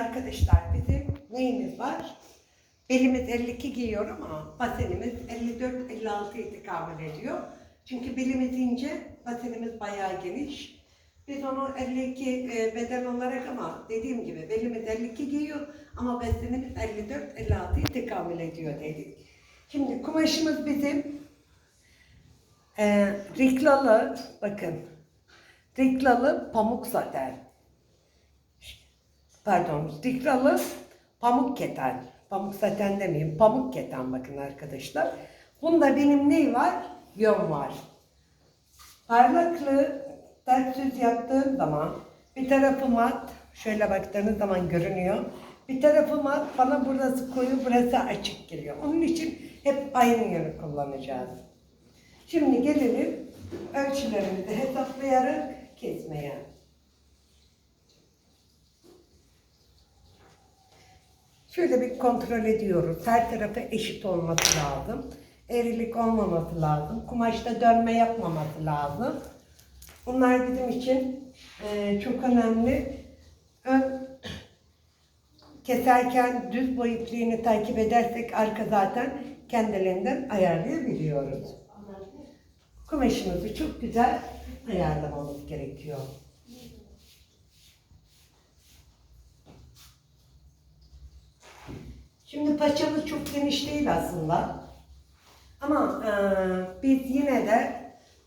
Arkadaşlar bizim neyimiz var? Belimiz 52 giyiyor ama basenimiz 54-56'yı tekamül ediyor. Çünkü belimiz ince, basenimiz bayağı geniş. Biz onu 52 e, beden olarak ama dediğim gibi belimiz 52 giyiyor ama basenimiz 54-56'yı tekamül ediyor dedik. Şimdi kumaşımız bizim e, riklalı, bakın riklalı pamuk saten pardon, dikralı pamuk keten. Pamuk saten demeyeyim, pamuk keten bakın arkadaşlar. Bunda benim ne var? Yön var. Parlaklığı ters yaptığım zaman bir tarafı mat, şöyle baktığınız zaman görünüyor. Bir tarafı mat, bana burası koyu, burası açık geliyor. Onun için hep aynı yönü kullanacağız. Şimdi gelelim ölçülerimizi hesaplayarak kesmeye. Şöyle bir kontrol ediyoruz. Her tarafı eşit olması lazım. Eğrilik olmaması lazım. Kumaşta dönme yapmaması lazım. Bunlar bizim için e, çok önemli. Ön keserken düz boy ipliğini takip edersek arka zaten kendiliğinden ayarlayabiliyoruz. Kumaşımızı çok güzel ayarlamamız gerekiyor. Şimdi paçamız çok geniş değil aslında. Ama e, biz yine de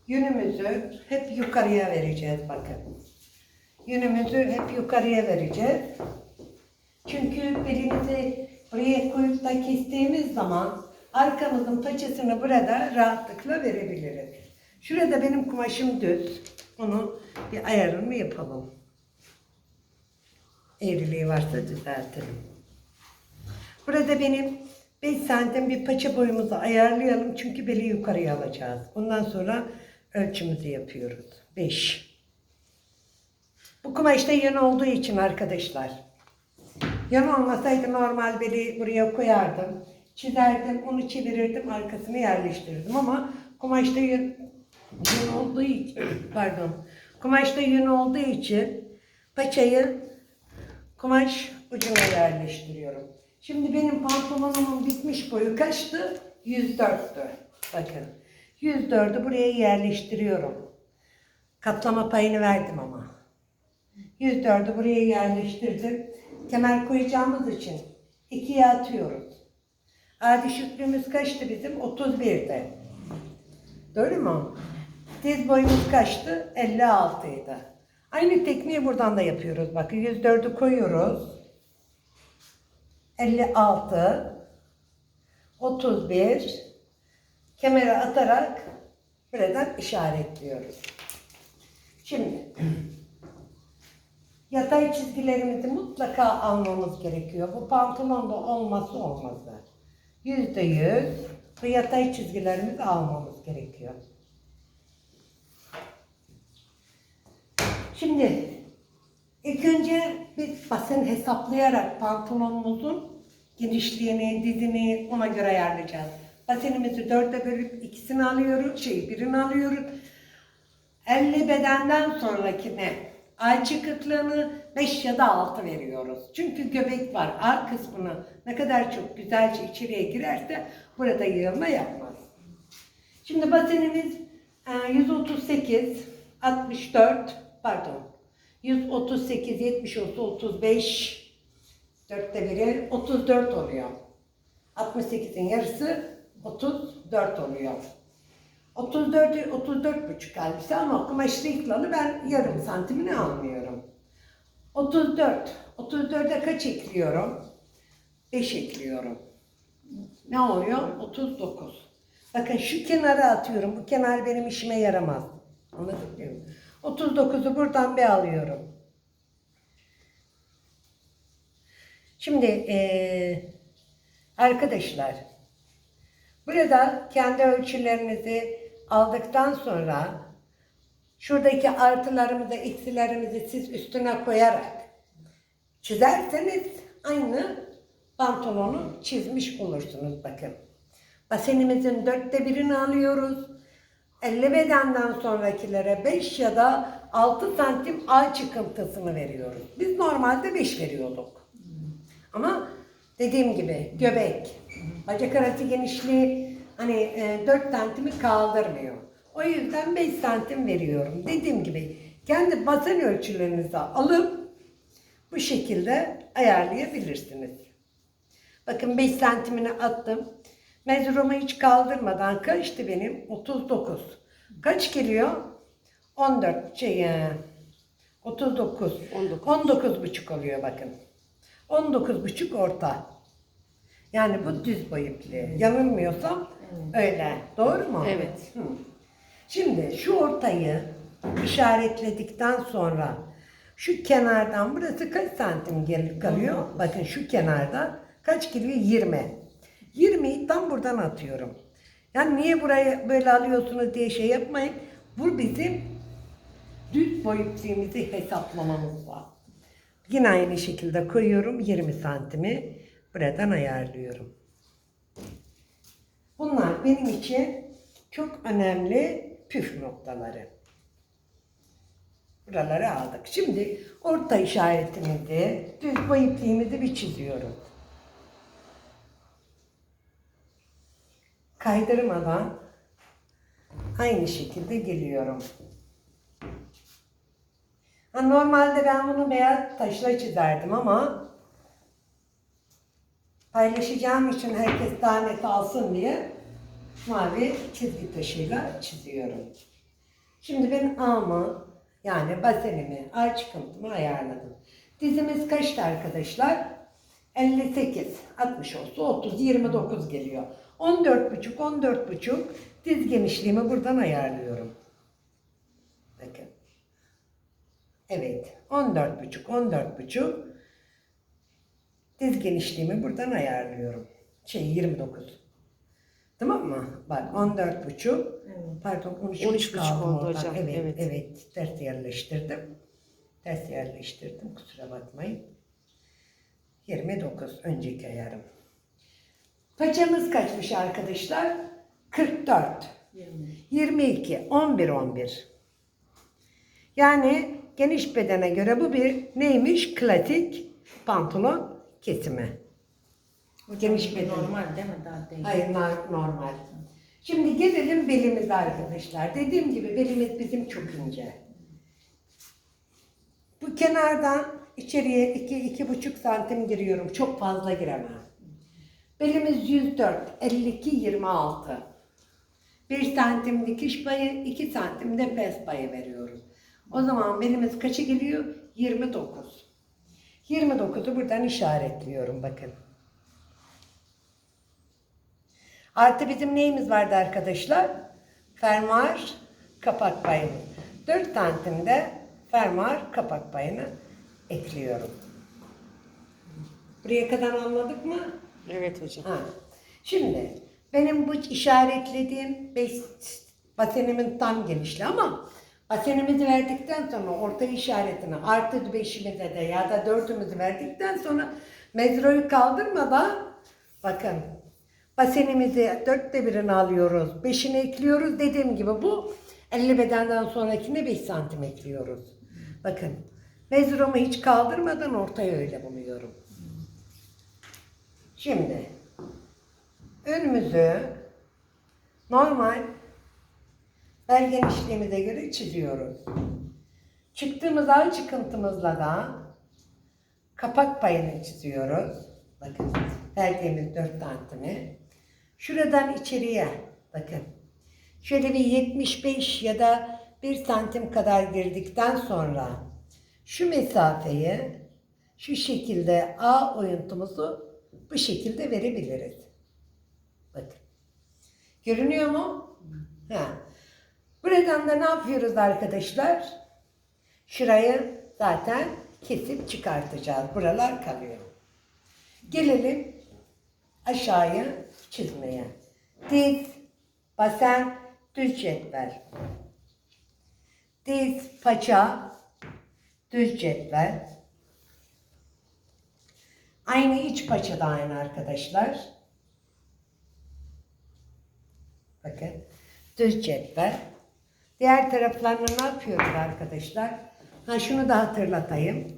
yönümüzü hep yukarıya vereceğiz bakın. Yönümüzü hep yukarıya vereceğiz. Çünkü belimizi buraya koyup da kestiğimiz zaman arkamızın paçasını burada rahatlıkla verebiliriz. Şurada benim kumaşım düz. Onu bir ayarını yapalım. Eğriliği varsa düzeltelim. Burada benim 5 santim bir paça boyumuzu ayarlayalım. Çünkü beli yukarıya alacağız. Ondan sonra ölçümüzü yapıyoruz. 5. Bu kumaşta yön olduğu için arkadaşlar. Yön olmasaydı normal beli buraya koyardım. Çizerdim, onu çevirirdim, arkasını yerleştirirdim ama kumaşta yön, yön olduğu için, pardon, kumaşta yön olduğu için paçayı kumaş ucuna yerleştiriyorum. Şimdi benim pantolonumun bitmiş boyu kaçtı? 104'tü. Bakın. 104'ü buraya yerleştiriyorum. Katlama payını verdim ama. 104'ü buraya yerleştirdim. Kemer koyacağımız için ikiye atıyoruz. Adi şükrümüz kaçtı bizim? 31'de. Doğru mu? Diz boyumuz kaçtı? 56 idi. Aynı tekniği buradan da yapıyoruz. Bakın 104'ü koyuyoruz. 56 31 kemere atarak buradan işaretliyoruz. Şimdi yatay çizgilerimizi mutlaka almamız gerekiyor. Bu pantolonda olması olmazı. Yüzde yüz bu yatay çizgilerimizi almamız gerekiyor. Şimdi ilk önce biz basen hesaplayarak pantolonumuzun genişliğini, dizini ona göre ayarlayacağız. Basenimizi dörde bölüp ikisini alıyoruz, şey birini alıyoruz. 50 bedenden sonrakine ay çıkıklığını 5 ya da 6 veriyoruz. Çünkü göbek var. A kısmını ne kadar çok güzelce içeriye girerse burada yığılma yapmaz. Şimdi basenimiz e, 138, 64, pardon 138, 70 olsa 35, dörtte biri 34 oluyor. 68'in yarısı 34 oluyor. 34, 34 buçuk elbise ama kumaşlı iklalı ben yarım santimini almıyorum. 34, 34'e kaç ekliyorum? 5 ekliyorum. Ne oluyor? 39. Bakın şu kenara atıyorum. Bu kenar benim işime yaramaz. Anladın mı? 39'u buradan bir alıyorum. Şimdi eee, arkadaşlar burada kendi ölçülerinizi aldıktan sonra şuradaki artılarımızı, eksilerimizi siz üstüne koyarak çizerseniz aynı pantolonu çizmiş olursunuz bakın. Basenimizin dörtte birini alıyoruz. 50 bedenden sonrakilere 5 ya da 6 santim ağ çıkıntısını veriyoruz. Biz normalde 5 veriyorduk. Ama dediğim gibi göbek, bacak arası genişliği hani e, 4 santimi kaldırmıyor. O yüzden 5 santim veriyorum. Dediğim gibi kendi basen ölçülerinizi alıp bu şekilde ayarlayabilirsiniz. Bakın 5 santimini attım. Mezurumu hiç kaldırmadan kaçtı benim? 39. Kaç geliyor? 14 şey e, 39. 19. 19 buçuk oluyor bakın. 19 buçuk orta. Yani bu düz boyutlu. Yanılmıyorsam öyle. Doğru mu? Evet. Hı. Şimdi şu ortayı işaretledikten sonra şu kenardan burası kaç santim gel- kalıyor? Bakın şu kenardan kaç geliyor? 20. 20'yi tam buradan atıyorum. Yani niye burayı böyle alıyorsunuz diye şey yapmayın. Bu bizim düz boyutluğumuzu hesaplamamız var. Yine aynı şekilde koyuyorum 20 santimi buradan ayarlıyorum. Bunlar benim için çok önemli püf noktaları. Buraları aldık. Şimdi orta işaretimizi, düz boy ipliğimizi bir çiziyorum. Kaydırmadan aynı şekilde geliyorum. Normalde ben bunu beyaz taşla çizerdim ama paylaşacağım için herkes daha net alsın diye mavi çizgi taşıyla çiziyorum. Şimdi ben A'mı yani basenimi, A çıkıntımı ayarladım. Dizimiz kaçtı arkadaşlar? 58, 60 olsa 30, 29 geliyor. 14 buçuk, 14 buçuk diz genişliğimi buradan ayarlıyorum. Bakın. Evet. 14 buçuk, 14 buçuk. Diz genişliğimi buradan ayarlıyorum. Şey 29. Tamam mı? Bak 14 buçuk. Pardon 13, 13 buçuk buçuk aldım oldu oradan. hocam, Evet, evet. evet. Ters yerleştirdim. Ters yerleştirdim. Kusura bakmayın. 29 önceki ayarım. Paçamız kaçmış arkadaşlar? 44. 22, 11, 11. Yani geniş bedene göre bu bir neymiş? Klasik pantolon kesimi. Geniş beden. Normal değil mi? Daha değil. Hayır normal. Şimdi gelelim belimize arkadaşlar. Dediğim gibi belimiz bizim çok ince. Bu kenardan içeriye 2-2,5 santim giriyorum. Çok fazla giremem. Belimiz 104, 52, 26. 1 santim dikiş payı, 2 santim de pes payı veriyoruz. O zaman belimiz kaça geliyor? 29. 29'u buradan işaretliyorum bakın. Artı bizim neyimiz vardı arkadaşlar? Fermuar kapak payımız. 4 santimde fermuar kapak payını ekliyorum. Buraya kadar anladık mı? Evet hocam. Ha. Şimdi benim bu işaretlediğim basenimin tam genişliği ama basenimizi verdikten sonra orta işaretini artı beşimize de ya da dördümüzü verdikten sonra mezroyu kaldırmadan bakın basenimizi dörtte birini alıyoruz. Beşini ekliyoruz. Dediğim gibi bu 50 bedenden sonrakine 5 santim ekliyoruz. Bakın mezromu hiç kaldırmadan ortaya öyle buluyorum. Şimdi önümüzü normal bel genişliğimize göre çiziyoruz. Çıktığımız ay çıkıntımızla da kapak payını çiziyoruz. Bakın verdiğimiz 4 santimi. Şuradan içeriye bakın. Şöyle bir 75 ya da 1 santim kadar girdikten sonra şu mesafeyi şu şekilde A oyuntumuzu bu şekilde verebiliriz. Bakın. Görünüyor mu? Ha. Buradan da ne yapıyoruz arkadaşlar? Şurayı zaten kesip çıkartacağız. Buralar kalıyor. Gelelim aşağıya çizmeye. Diz, basen, düz cetvel. Diz, paça, düz cetvel. Aynı iç paça da aynı arkadaşlar. Bakın. Düz cetvel. Diğer taraflarını ne yapıyoruz arkadaşlar? Ha şunu da hatırlatayım.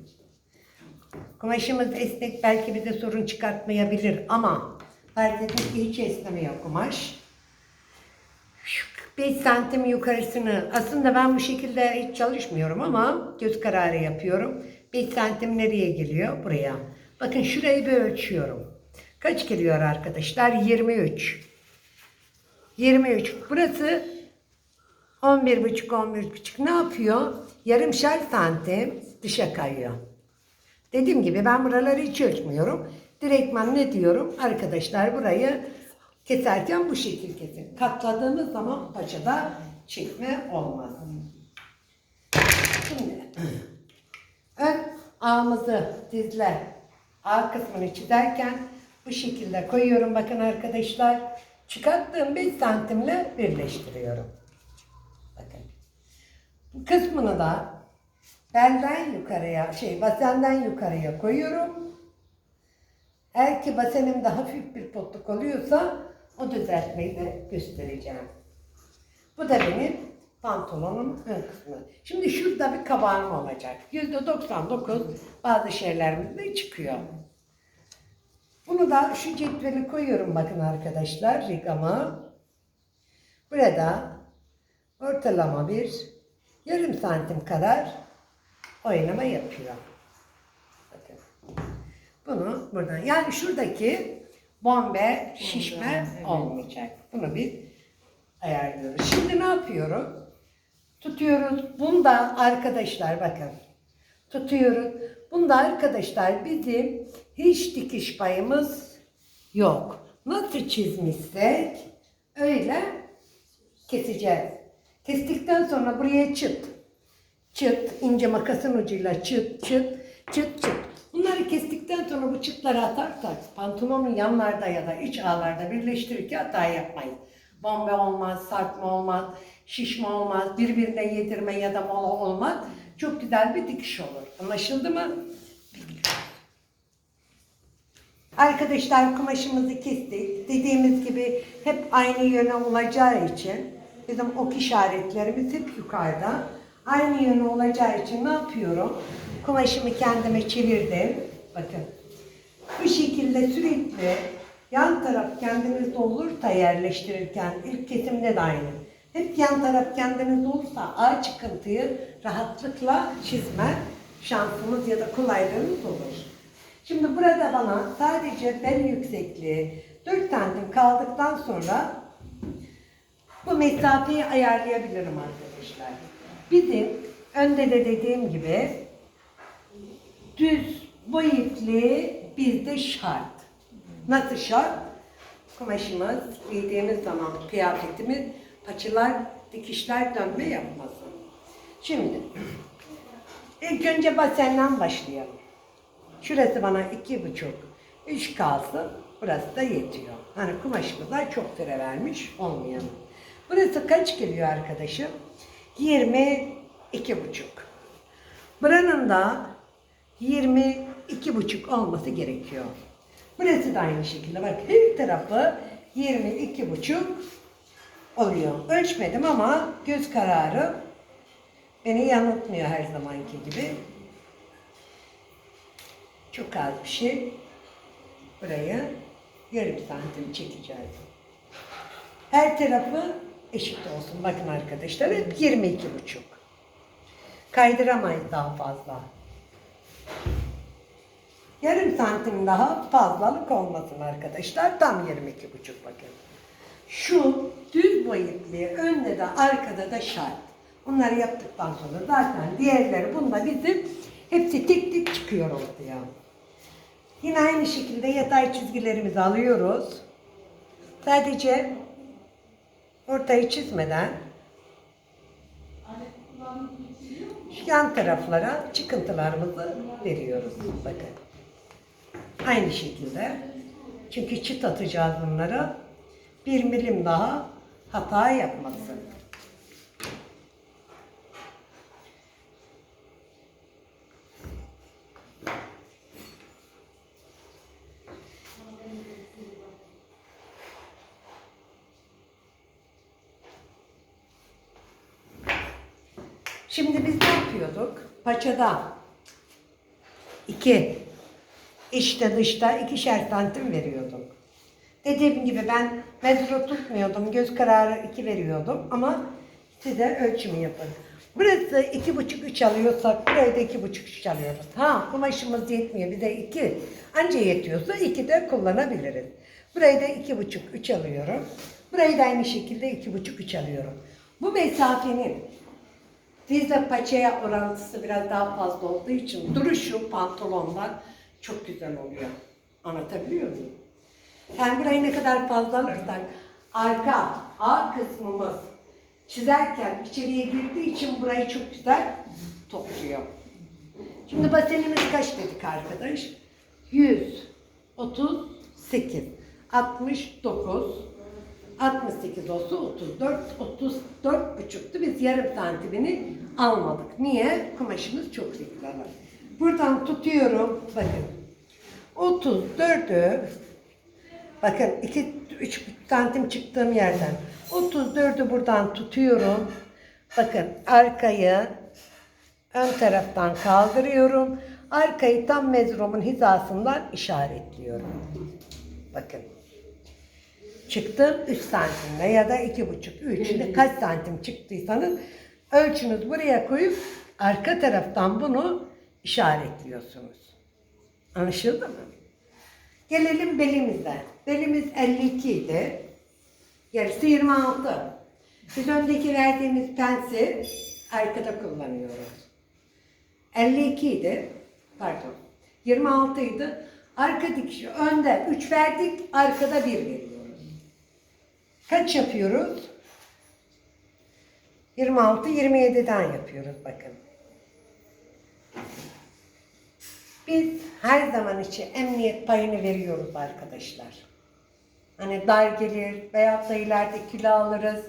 Kumaşımız esnek belki bize sorun çıkartmayabilir ama fark ettik ki hiç esnemiyor kumaş. Şu 5 santim yukarısını aslında ben bu şekilde hiç çalışmıyorum ama göz kararı yapıyorum. 5 santim nereye geliyor? Buraya. Bakın şurayı bir ölçüyorum. Kaç geliyor arkadaşlar? 23. 23. Burası 11 buçuk 11 buçuk ne yapıyor? Yarımşar santim dışa kayıyor. Dediğim gibi ben buraları hiç ölçmüyorum. Direktman ne diyorum? Arkadaşlar burayı keserken bu şekil kesin. Katladığınız zaman paçada çekme olmaz. Şimdi ön ağımızı dizler ağ kısmını çizerken bu şekilde koyuyorum bakın arkadaşlar. Çıkarttığım 5 santimle birleştiriyorum. Bakın. Bu kısmını da belden yukarıya, şey basenden yukarıya koyuyorum. Eğer ki basenimde hafif bir potluk oluyorsa o düzeltmeyi de göstereceğim. Bu da benim pantolonun ön kısmı. Şimdi şurada bir kabarma olacak. Yüzde 99 bazı şeylerimizde çıkıyor. Bunu da şu cetveli koyuyorum bakın arkadaşlar rigama. Burada ortalama bir yarım santim kadar oynama yapıyor. Bakın. Bunu buradan yani şuradaki bombe şişme olmayacak. Bunu bir ayarlıyoruz. Şimdi ne yapıyorum? Tutuyoruz. Bunda arkadaşlar bakın. Tutuyoruz. Bunda arkadaşlar bizim hiç dikiş payımız yok. Nasıl çizmişsek öyle keseceğiz. Kestikten sonra buraya çıt. Çıt, ince makasın ucuyla çıt çıt çıt çıt. Bunları kestikten sonra bu çıtları atarsak pantolonun yanlarda ya da iç ağlarda birleştirirken hata yapmayın. Bombe olmaz, sarkma olmaz, şişme olmaz, birbirine yedirme ya da mola olmaz. Çok güzel bir dikiş olur. Anlaşıldı mı? Arkadaşlar kumaşımızı kestik. Dediğimiz gibi hep aynı yöne olacağı için bizim ok işaretlerimiz hep yukarıda. Aynı yöne olacağı için ne yapıyorum? Kumaşımı kendime çevirdim. Bakın. Bu şekilde sürekli yan taraf kendinizde olursa yerleştirirken ilk kesimde de aynı. Hep yan taraf kendinizde olursa ağ çıkıntıyı rahatlıkla çizme şansımız ya da kolaylığımız olur. Şimdi burada bana sadece bel yüksekliği 4 santim kaldıktan sonra bu mesafeyi ayarlayabilirim arkadaşlar. Bizim önde de dediğim gibi düz boy ipliği bizde şart. Nasıl şart? Kumaşımız giydiğimiz zaman kıyafetimiz paçalar, dikişler dönme yapmasın. Şimdi ilk önce basenden başlayalım. Şurası bana iki buçuk, üç kalsın. Burası da yetiyor. Hani kumaşımızda çok süre vermiş olmayalım. Burası kaç geliyor arkadaşım? 22 buçuk. Buranın da 22 buçuk olması gerekiyor. Burası da aynı şekilde. Bak her tarafı 22 buçuk oluyor. Ölçmedim ama göz kararı beni yanıltmıyor her zamanki gibi. Çok az bir şey. Burayı yarım santim çekeceğiz. Her tarafı eşit olsun. Bakın arkadaşlar hep 22 buçuk. Kaydıramayız daha fazla. Yarım santim daha fazlalık olmasın arkadaşlar. Tam 22 buçuk bakın. Şu düz boy ipliği önde de arkada da şart. Bunları yaptıktan sonra zaten diğerleri bunda bizim hepsi tek tek çıkıyor ortaya. Yine aynı şekilde yatay çizgilerimizi alıyoruz. Sadece ortayı çizmeden yan taraflara çıkıntılarımızı veriyoruz. Bakın. Aynı şekilde. Çünkü çıt atacağız bunlara. Bir milim daha hata yapmasın. Şimdi biz ne yapıyorduk? Paçada iki İçte dışta ikişer santim veriyordum. Dediğim gibi ben metro tutmuyordum. Göz kararı iki veriyordum ama size ölçümü yapın. Burası iki buçuk üç alıyorsak burayı da iki buçuk üç alıyoruz. Ha kumaşımız yetmiyor. Bir de iki. Anca yetiyorsa iki de kullanabiliriz. Burayı da iki buçuk üç alıyorum. Burayı da aynı şekilde iki buçuk üç alıyorum. Bu mesafenin dizle paçaya orantısı biraz daha fazla olduğu için duruşu pantolonda çok güzel oluyor. Anlatabiliyor muyum? Yani burayı ne kadar fazla alırsak arka A kısmımız çizerken içeriye girdiği için burayı çok güzel topluyor. Şimdi basenimiz kaç dedik arkadaş? 138, 69, 68 olsa 34, 34 buçuktu. Biz yarım santimini almadık. Niye? Kumaşımız çok zikirler. Buradan tutuyorum. Bakın. 34'ü Bakın 2 3 santim çıktığım yerden 34'ü buradan tutuyorum. Bakın arkayı ön taraftan kaldırıyorum. Arkayı tam mezromun hizasından işaretliyorum. Bakın. Çıktım 3 santimle ya da 2,5 3 kaç santim çıktıysanız ölçünüz buraya koyup arka taraftan bunu işaretliyorsunuz. Anlaşıldı mı? Gelelim belimize. Belimiz 52 idi. Yarısı 26. Biz öndeki verdiğimiz pensi arkada kullanıyoruz. 52 idi. Pardon. 26 idi. Arka dikişi önde 3 verdik, arkada 1 veriyoruz. Kaç yapıyoruz? 26, 27'den yapıyoruz bakın. Biz her zaman için emniyet payını veriyoruz arkadaşlar. Hani dar gelir veyahut da ileride kilo alırız,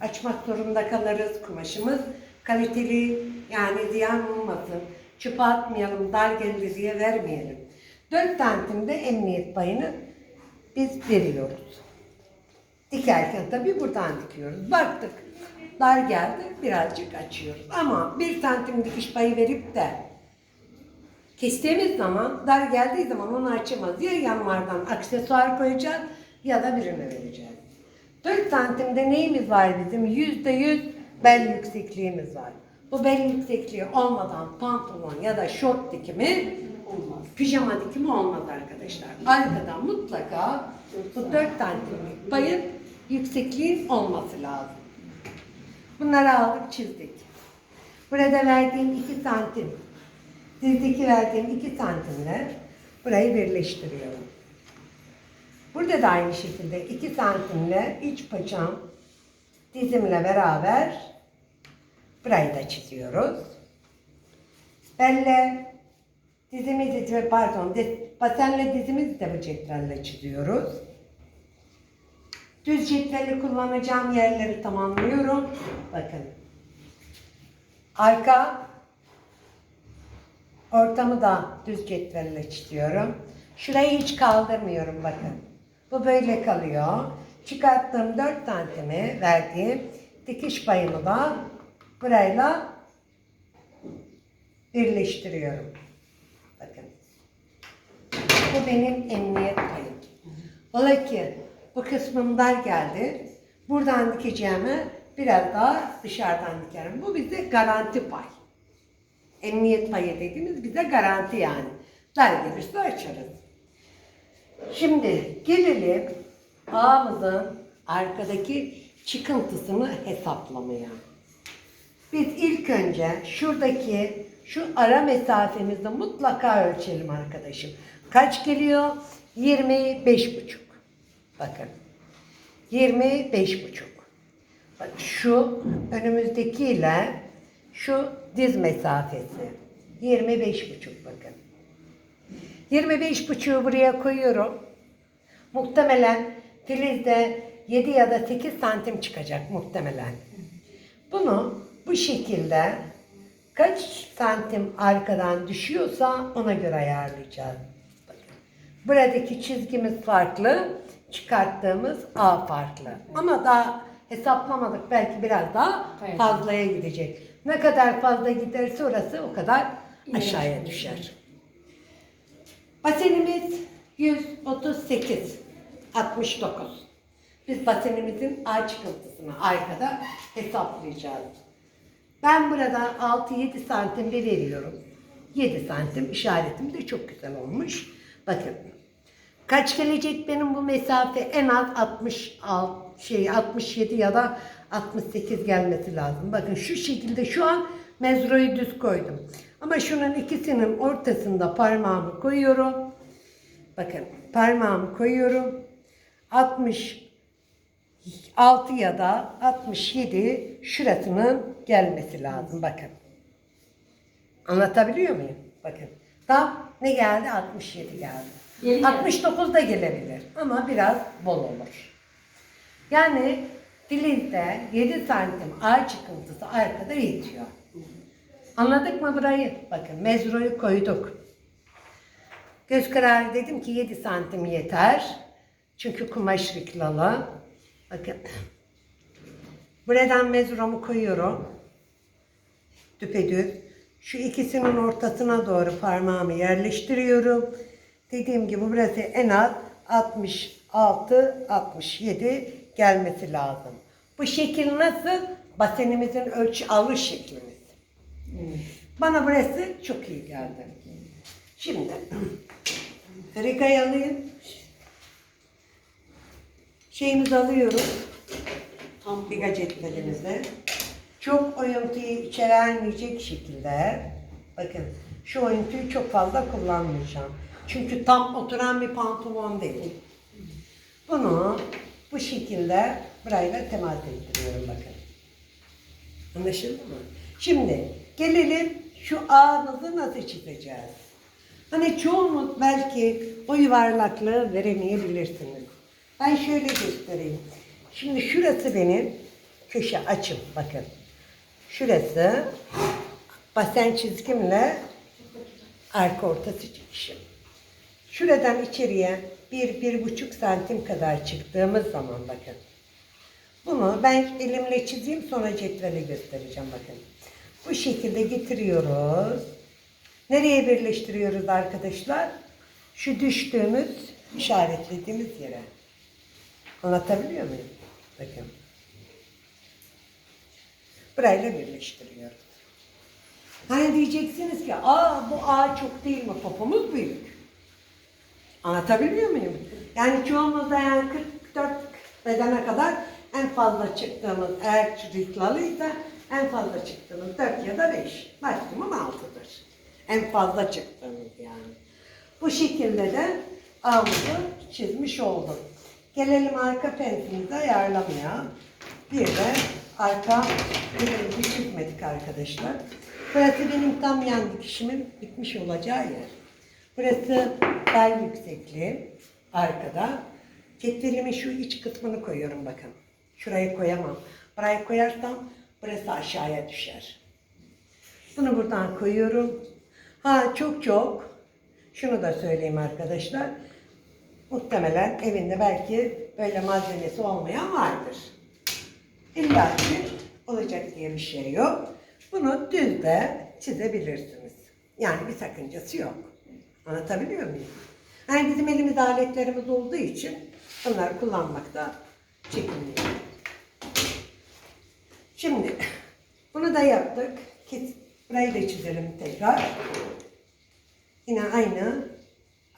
açmak zorunda kalırız kumaşımız. Kaliteli yani ziyan olmasın, çöpe atmayalım, dar gelir diye vermeyelim. 4 santimde emniyet payını biz veriyoruz. Dikerken tabii buradan dikiyoruz. Baktık dar geldi birazcık açıyoruz. Ama bir santim dikiş payı verip de Kestiğimiz zaman, dar geldiği zaman onu açamaz. Ya yanlardan aksesuar koyacağız ya da birine vereceğiz. 4 santimde neyimiz var bizim? Yüzde yüz bel yüksekliğimiz var. Bu bel yüksekliği olmadan pantolon ya da şort dikimi olmaz. Pijama dikimi olmaz arkadaşlar. Arkadan mutlaka bu 4 santimlik payın yüksekliğin olması lazım. Bunları aldık çizdik. Burada verdiğim 2 santim Dizdeki verdiğim 2 santimle burayı birleştiriyorum. Burada da aynı şekilde 2 santimle iç paçam dizimle beraber burayı da çiziyoruz. Belle dizimizi pardon basenle dizimizi de bu cetvelle çiziyoruz. Düz cetveli kullanacağım yerleri tamamlıyorum. Bakın. Arka Ortamı da düz cetvelle çiziyorum. Şurayı hiç kaldırmıyorum bakın. Bu böyle kalıyor. Çıkarttığım 4 santimi verdiğim dikiş payımı da burayla birleştiriyorum. Bakın. Bu benim emniyet payım. Ola ki bu kısmım dar geldi. Buradan dikeceğimi biraz daha dışarıdan dikerim. Bu bize garanti pay. Emniyet payı dediğimiz bize garanti yani. Dar gelirse açarız. Şimdi gelelim ağımızın arkadaki çıkıntısını hesaplamaya. Biz ilk önce şuradaki şu ara mesafemizi mutlaka ölçelim arkadaşım. Kaç geliyor? 25 buçuk. Bakın. 25 buçuk. Bak şu önümüzdekiyle şu diz mesafesi. 25 buçuk bakın. 25 buçuğu buraya koyuyorum. Muhtemelen filizde 7 ya da 8 santim çıkacak muhtemelen. Bunu bu şekilde kaç santim arkadan düşüyorsa ona göre ayarlayacağız. Bakın. Buradaki çizgimiz farklı, çıkarttığımız A farklı. Ama daha hesaplamadık. Belki biraz daha fazlaya gidecek. Ne kadar fazla giderse orası o kadar aşağıya düşer. Basenimiz 138, 69. Biz basenimizin ağ çıkıntısını arkada hesaplayacağız. Ben burada 6-7 santim bir veriyorum. 7 santim işaretim de çok güzel olmuş. Bakın. Kaç gelecek benim bu mesafe? En az 60 şey 67 ya da 68 gelmesi lazım. Bakın şu şekilde şu an mezroyu düz koydum. Ama şunun ikisinin ortasında parmağımı koyuyorum. Bakın parmağımı koyuyorum. 60 6 ya da 67 şurasının gelmesi lazım. Bakın. Anlatabiliyor muyum? Bakın. Tam ne geldi? 67 geldi. Geliyor. 69 da gelebilir ama biraz bol olur. Yani dilinde 7 santim ağ çıkıntısı arkada yetiyor. Anladık mı burayı? Bakın mezroyu koyduk. Göz kararı dedim ki 7 santim yeter. Çünkü kumaş riklalı. Bakın. Buradan mezromu koyuyorum. Düpedüz. Şu ikisinin ortasına doğru parmağımı yerleştiriyorum. Dediğim gibi burası en az 66-67 gelmesi lazım. Bu şekil nasıl? Basenimizin ölçü alış şeklimiz. Bana burası çok iyi geldi. Şimdi rikayı alayım. Şeyimizi alıyoruz. Tam bir cetvelimizi. Çok oyuntuyu içermeyecek şekilde. Bakın şu oyuntuyu çok fazla kullanmayacağım. Çünkü tam oturan bir pantolon değil. Bunu bu şekilde burayla temas ettiriyorum bakın. Anlaşıldı mı? Şimdi gelelim şu ağımızı nasıl çizeceğiz? Hani çoğunluk belki o yuvarlaklığı veremeyebilirsiniz. Ben şöyle göstereyim. Şimdi şurası benim köşe açım bakın. Şurası basen çizgimle arka ortası çıkışım. Şuradan içeriye bir, bir buçuk santim kadar çıktığımız zaman bakın. Bunu ben elimle çizeyim sonra cetveli göstereceğim bakın. Bu şekilde getiriyoruz. Nereye birleştiriyoruz arkadaşlar? Şu düştüğümüz işaretlediğimiz yere. Anlatabiliyor muyum? Bakın. Burayla birleştiriyoruz. Hani diyeceksiniz ki, aa bu ağ çok değil mi? Popomuz büyük. Anlatabiliyor muyum? Yani çoğumuzda yani 44 bedene kadar en fazla çıktığımız eğer riklalıysa en fazla çıktığımız 4 ya da 5. Maksimum 6'dır. En fazla çıktığımız yani. Bu şekilde de ağımızı çizmiş olduk. Gelelim arka pensimizi ayarlamaya. Bir de arka bir çizmedik arkadaşlar. Burası benim tam yan dikişimin bitmiş olacağı yer. Burası bel yüksekliği arkada. Cetvelimin şu iç kısmını koyuyorum bakın. Şurayı koyamam. Burayı koyarsam burası aşağıya düşer. Bunu buradan koyuyorum. Ha çok çok. Şunu da söyleyeyim arkadaşlar. Muhtemelen evinde belki böyle malzemesi olmayan vardır. İlla ki olacak diye bir şey yok. Bunu düz de çizebilirsiniz. Yani bir sakıncası yok. Anlatabiliyor muyum? Yani bizim elimizde aletlerimiz olduğu için bunları kullanmakta çekinmiyorum. Şimdi bunu da yaptık. Burayı da çizelim tekrar. Yine aynı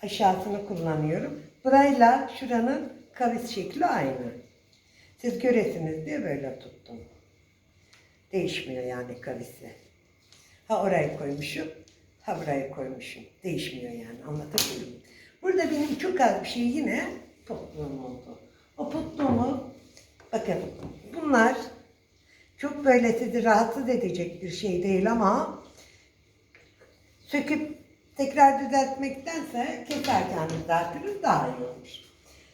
aşağısını kullanıyorum. Burayla şuranın kavis şekli aynı. Siz göresiniz diye böyle tuttum. Değişmiyor yani kavisi. Ha orayı koymuşum, ha burayı koymuşum. Değişmiyor yani anlatabiliyor muyum? Burada benim çok az bir şey yine potluğum oldu. O potluğumu bakın bunlar çok böyle sizi rahatsız edecek bir şey değil ama söküp tekrar düzeltmektense keserken düzeltiriz daha iyi olur.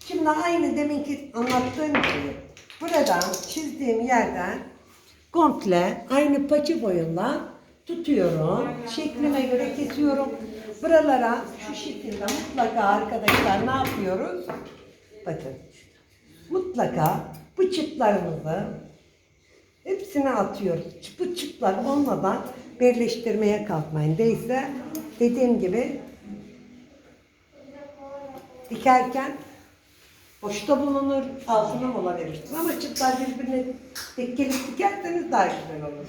Şimdi aynı deminki anlattığım gibi buradan çizdiğim yerden komple aynı paçı boyundan tutuyorum. Şeklime göre kesiyorum. Buralara şu şekilde mutlaka arkadaşlar ne yapıyoruz? Bakın. Mutlaka bu çıtlarımızı hepsini atıyoruz. Bu çıtlar olmadan birleştirmeye kalkmayın. Değilse dediğim gibi dikerken boşta bulunur, altına mola verirsin. Ama çıtlar birbirine denk gelip dikerseniz daha güzel olur.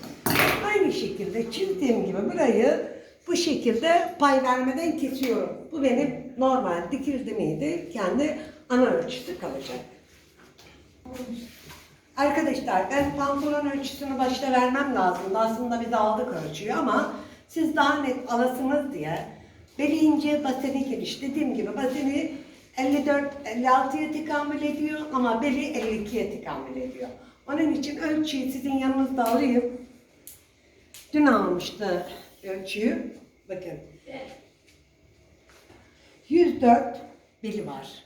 Aynı şekilde çizdiğim gibi burayı bu şekilde pay vermeden kesiyorum. Bu benim normal dikildi miydi kendi ana ölçüsü kalacak. Arkadaşlar ben pantolon ölçüsünü başta vermem lazımdı. Aslında biz aldık ölçüyü ama siz daha net alasınız diye beli ince baseni geniş. Dediğim gibi baseni 54-56'ya tekamül ediyor ama beli 52'ye tekamül ediyor. Onun için ölçüyü sizin yanınızda alayım. Dün almıştı ölçüyü. Bakın. 104 beli var.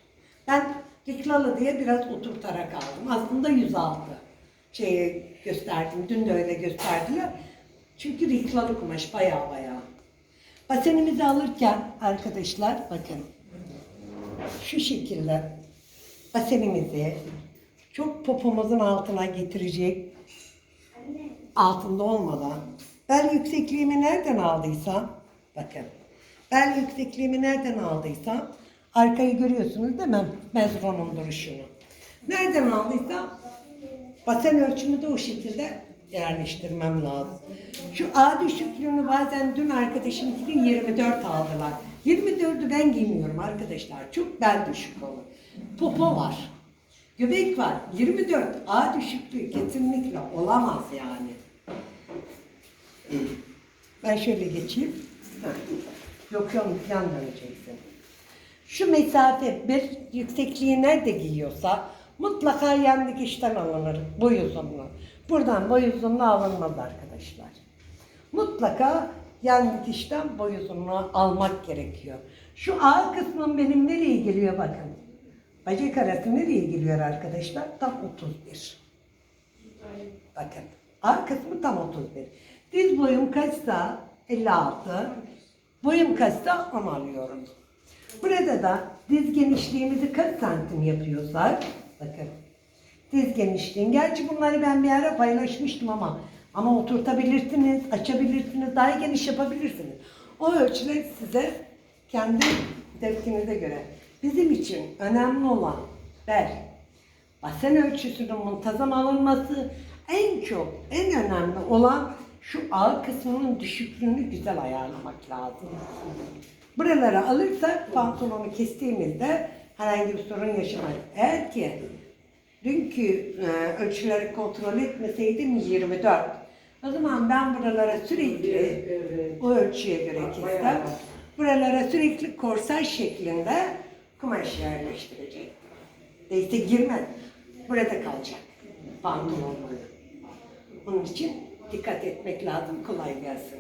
Ben Diklalı diye biraz oturtarak aldım. Aslında 106 şeyi gösterdim. Dün de öyle gösterdiler. Çünkü Diklalı kumaş baya baya. Basenimizi alırken arkadaşlar bakın. Şu şekilde basenimizi çok popomuzun altına getirecek altında olmadan bel yüksekliğimi nereden aldıysam bakın bel yüksekliğimi nereden aldıysam arkayı görüyorsunuz değil mi? Mezronun duruşunu. Nereden aldıysam basen ölçümü de o şekilde yerleştirmem lazım. Şu A düşüklüğünü bazen dün arkadaşımkini 24 aldılar. 24'ü ben giymiyorum arkadaşlar. Çok bel düşük olur. Popo var. Göbek var. 24 A düşüklüğü kesinlikle olamaz yani. Ben şöyle geçeyim. Yok yok yan döneceksin. Şu mesafe bir yüksekliği nerede giyiyorsa mutlaka yan dikişten alınır boy uzunluğu. Buradan boy uzunluğu alınmaz arkadaşlar. Mutlaka yan dikişten boy almak gerekiyor. Şu A kısmım benim nereye geliyor bakın. Bacak arası nereye geliyor arkadaşlar? Tam 31. Bakın. A kısmı tam 31. Diz boyum kaçsa 56. Boyum kaçsa 10 alıyorum. Burada da diz genişliğimizi kaç santim yapıyorsak bakın. Diz genişliğim. Gerçi bunları ben bir ara paylaşmıştım ama ama oturtabilirsiniz, açabilirsiniz, daha geniş yapabilirsiniz. O ölçüler size kendi tepkinize göre. Bizim için önemli olan bel, basen ölçüsünün muntazam alınması en çok, en önemli olan şu ağ kısmının düşüklüğünü güzel ayarlamak lazım. Buraları alırsak pantolonu kestiğimizde herhangi bir sorun yaşamayız. Eğer ki dünkü e, ölçüleri kontrol etmeseydim 24. O zaman ben buralara sürekli o ölçüye göre kessem, buralara sürekli korsaj şeklinde kumaş yerleştirecek. Neyse girmez. Burada kalacak pantolon boyu. Onun için dikkat etmek lazım. Kolay gelsin.